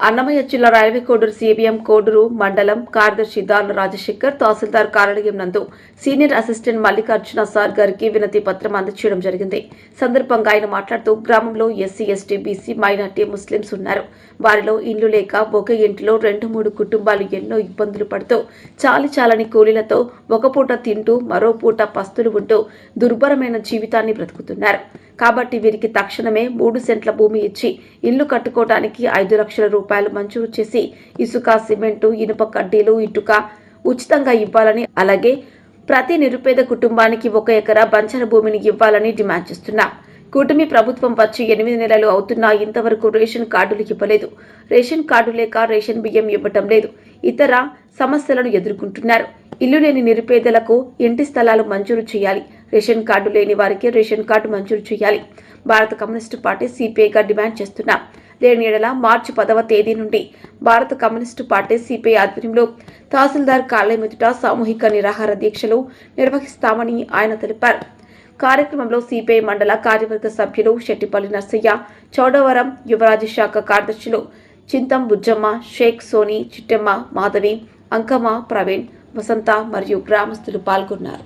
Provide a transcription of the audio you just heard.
అన్నమయ్య జిల్లా railway Koduru CBM Koduru మండలం కార్యదర్శి దార్ల రాజశేఖర్ తహసీల్దార్ కార్యాలయం నందు సీనియర్ అసిస్టెంట్ మల్లికార్జున సార్ గారికి వినతి పత్రం అందచేయడం జరిగింది. సందర్భంగా ఆయన మాట్లాడుతూ గ్రామంలో SC ST BC minority Muslims ఉన్నారు. వారిలో ఇండ్లు లేక ఒక ఇంటిలో రెండు మూడు కుటుంబాలు ఎన్నో ఇబ్బందులు పడుతూ చాలి చాలని కూలీలతో ఒక పూట తింటూ మరో పూట పస్తులు ఉంటూ దుర్భరమైన జీవితాన్ని బ్రతుకుతున్నారు. కాబట్టి వీరికి తక్షణమే మూడు సెంట్ల భూమి ఇచ్చి ఇల్లు కట్టుకోవడానికి ఐదు లక్షల రూపాయలు రూపాయలు మంజూరు చేసి ఇసుక సిమెంటు ఇనుప కడ్డీలు ఇటుక ఉచితంగా ఇవ్వాలని అలాగే ప్రతి నిరుపేద కుటుంబానికి ఒక ఎకరా బంచర భూమిని ఇవ్వాలని డిమాండ్ చేస్తున్నాం. కూటమి ప్రభుత్వం వచ్చి ఎనిమిది నెలలు అవుతున్నా ఇంతవరకు రేషన్ కార్డులు ఇవ్వలేదు. రేషన్ కార్డు లేక రేషన్ బియ్యం ఇవ్వటం లేదు. ఇతర సమస్యలను ఎదుర్కొంటున్నారు. ఇల్లు లేని నిరుపేదలకు ఇంటి స్థలాలు మంజూరు చేయాలి. రేషన్ కార్డు లేని వారికి రేషన్ కార్డు మంజూరు చేయాలి. భారత కమ్యూనిస్టు పార్టీ సిపిఐగా డిమాండ్ చేస్తున్నాం. లేని ఎడల మార్చి పదవ తేదీ నుండి భారత కమ్యూనిస్టు పార్టీ సిపిఐ ఆధ్వర్యంలో తహసీల్దార్ కార్యాలయం ఎదుట సామూహిక నిరాహార దీక్షలు నిర్వహిస్తామని ఆయన తెలిపారు. కార్యక్రమంలో సిపిఐ మండల కార్యవర్గ సభ్యులు శెట్టిపల్లి నర్సయ్య చౌడవరం యువరాజు శాఖ కార్యదర్శులు చింతం బుజ్జమ్మ షేక్ సోని చిట్టెమ్మ మాధవి అంకమ్మ ప్రవీణ్ వసంత మరియు గ్రామస్తులు పాల్గొన్నారు.